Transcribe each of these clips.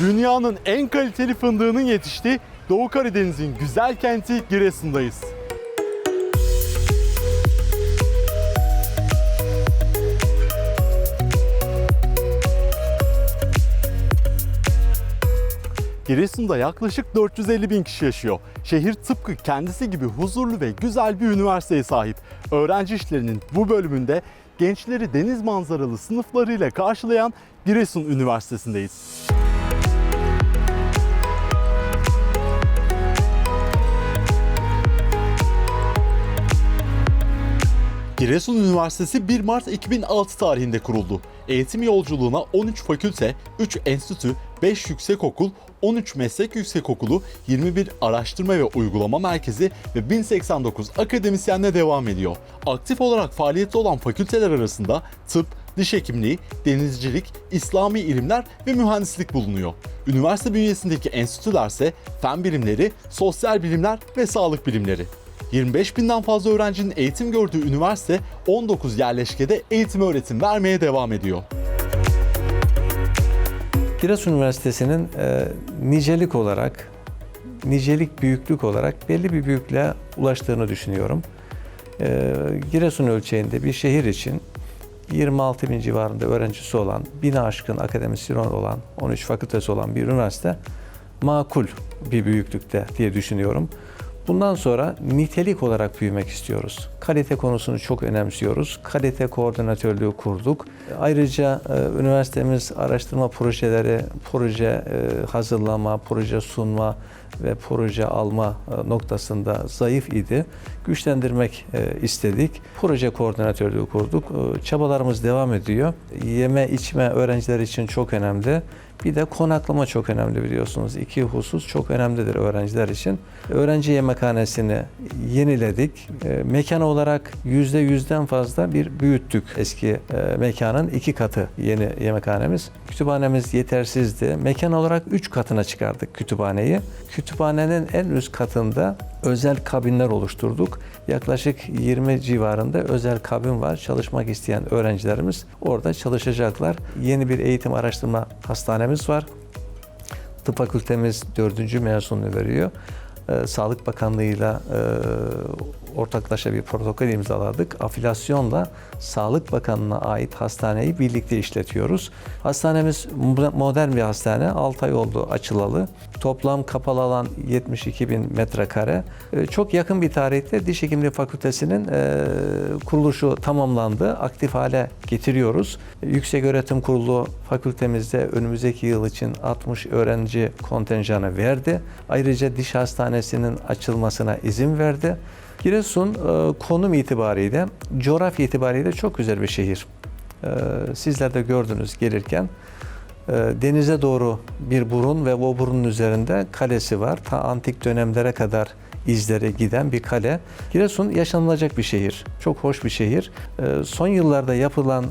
Dünyanın en kaliteli fındığının yetiştiği Doğu Karadeniz'in güzel kenti Giresun'dayız. Giresun'da yaklaşık 450 bin kişi yaşıyor. Şehir tıpkı kendisi gibi huzurlu ve güzel bir üniversiteye sahip. Öğrenci işlerinin bu bölümünde gençleri deniz manzaralı sınıflarıyla karşılayan Giresun Üniversitesi'ndeyiz. Giresun Üniversitesi 1 Mart 2006 tarihinde kuruldu. Eğitim yolculuğuna 13 fakülte, 3 enstitü, 5 yüksekokul, 13 meslek yüksekokulu, 21 araştırma ve uygulama merkezi ve 1089 akademisyenle devam ediyor. Aktif olarak faaliyette olan fakülteler arasında tıp, diş hekimliği, denizcilik, İslami ilimler ve mühendislik bulunuyor. Üniversite bünyesindeki enstitüler ise fen bilimleri, sosyal bilimler ve sağlık bilimleri. 25 binden fazla öğrencinin eğitim gördüğü üniversite 19 yerleşkede eğitim öğretim vermeye devam ediyor. Giresun Üniversitesi'nin e, nicelik olarak, nicelik büyüklük olarak belli bir büyüklüğe ulaştığını düşünüyorum. E, Giresun ölçeğinde bir şehir için 26 bin civarında öğrencisi olan, bine aşkın akademisyen olan, 13 fakültesi olan bir üniversite makul bir büyüklükte diye düşünüyorum. Bundan sonra nitelik olarak büyümek istiyoruz. Kalite konusunu çok önemsiyoruz. Kalite koordinatörlüğü kurduk. Ayrıca e, üniversitemiz araştırma projeleri, proje e, hazırlama, proje sunma ve proje alma e, noktasında zayıf idi. Güçlendirmek e, istedik. Proje koordinatörlüğü kurduk. E, Çabalarımız devam ediyor. Yeme içme öğrenciler için çok önemli. Bir de konaklama çok önemli biliyorsunuz. İki husus çok önemlidir öğrenciler için. Öğrenci yemekhanesini yeniledik. E, mekan olarak yüzde yüzden fazla bir büyüttük eski e, mekanın iki katı yeni yemekhanemiz. Kütüphanemiz yetersizdi. Mekan olarak üç katına çıkardık kütüphaneyi. Kütüphanenin en üst katında özel kabinler oluşturduk. Yaklaşık 20 civarında özel kabin var. Çalışmak isteyen öğrencilerimiz orada çalışacaklar. Yeni bir eğitim araştırma hastanemiz var. Tıp fakültemiz dördüncü mezununu veriyor. Ee, Sağlık Bakanlığı'yla e, ortaklaşa bir protokol imzaladık. Afilasyonla Sağlık Bakanlığı'na ait hastaneyi birlikte işletiyoruz. Hastanemiz mo- modern bir hastane. 6 ay oldu açılalı. Toplam kapalı alan 72 bin metrekare. Ee, Çok yakın bir tarihte Diş Hekimliği Fakültesi'nin e, kuruluşu tamamlandı. Aktif hale getiriyoruz. Yüksek Öğretim Kurulu fakültemizde önümüzdeki yıl için 60 öğrenci kontenjanı verdi. Ayrıca diş hastanesinin açılmasına izin verdi. Giresun e, konum itibariyle, coğrafya itibariyle çok güzel bir şehir. E, Sizler de gördünüz gelirken. E, Denize doğru bir burun ve o burunun üzerinde kalesi var. Ta antik dönemlere kadar izleri giden bir kale. Giresun yaşanılacak bir şehir. Çok hoş bir şehir. Son yıllarda yapılan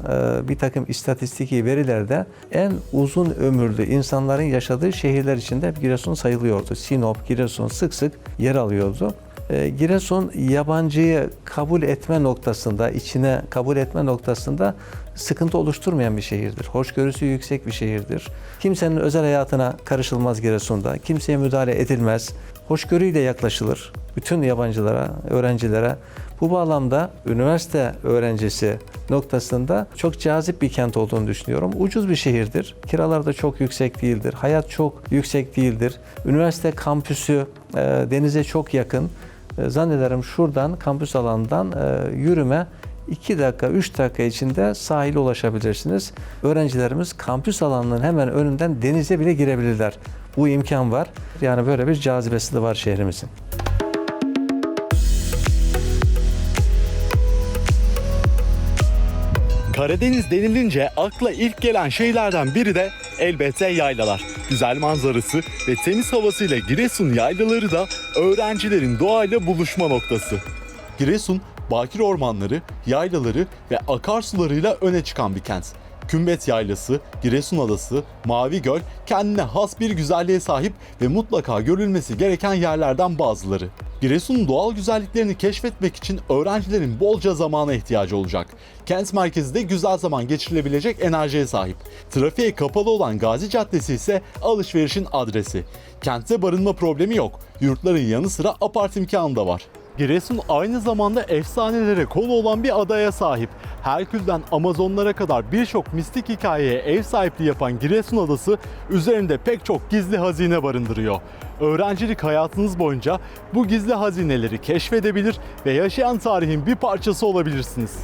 bir takım istatistiki verilerde en uzun ömürlü insanların yaşadığı şehirler içinde Giresun sayılıyordu. Sinop, Giresun sık sık yer alıyordu. E, Giresun yabancıyı kabul etme noktasında, içine kabul etme noktasında sıkıntı oluşturmayan bir şehirdir. Hoşgörüsü yüksek bir şehirdir. Kimsenin özel hayatına karışılmaz Giresun'da. Kimseye müdahale edilmez. Hoşgörüyle yaklaşılır bütün yabancılara, öğrencilere. Bu bağlamda üniversite öğrencisi noktasında çok cazip bir kent olduğunu düşünüyorum. Ucuz bir şehirdir. Kiralar da çok yüksek değildir. Hayat çok yüksek değildir. Üniversite kampüsü e, denize çok yakın. E, Zannederim şuradan kampüs alanından e, yürüme 2 dakika, 3 dakika içinde sahile ulaşabilirsiniz. Öğrencilerimiz kampüs alanının hemen önünden denize bile girebilirler. Bu imkan var. Yani böyle bir cazibesi de var şehrimizin. Karadeniz denilince akla ilk gelen şeylerden biri de elbette yaylalar. Güzel manzarası ve temiz havasıyla Giresun yaylaları da öğrencilerin doğayla buluşma noktası. Giresun, bakir ormanları, yaylaları ve akarsularıyla öne çıkan bir kent. Kümbet Yaylası, Giresun Adası, Mavi Göl kendine has bir güzelliğe sahip ve mutlaka görülmesi gereken yerlerden bazıları. Giresun'un doğal güzelliklerini keşfetmek için öğrencilerin bolca zamana ihtiyacı olacak. Kent merkezi de güzel zaman geçirilebilecek enerjiye sahip. Trafiğe kapalı olan Gazi Caddesi ise alışverişin adresi. Kentte barınma problemi yok. Yurtların yanı sıra apart imkanı da var. Giresun aynı zamanda efsanelere konu olan bir adaya sahip. Herkül'den Amazonlara kadar birçok mistik hikayeye ev sahipliği yapan Giresun Adası üzerinde pek çok gizli hazine barındırıyor. Öğrencilik hayatınız boyunca bu gizli hazineleri keşfedebilir ve yaşayan tarihin bir parçası olabilirsiniz.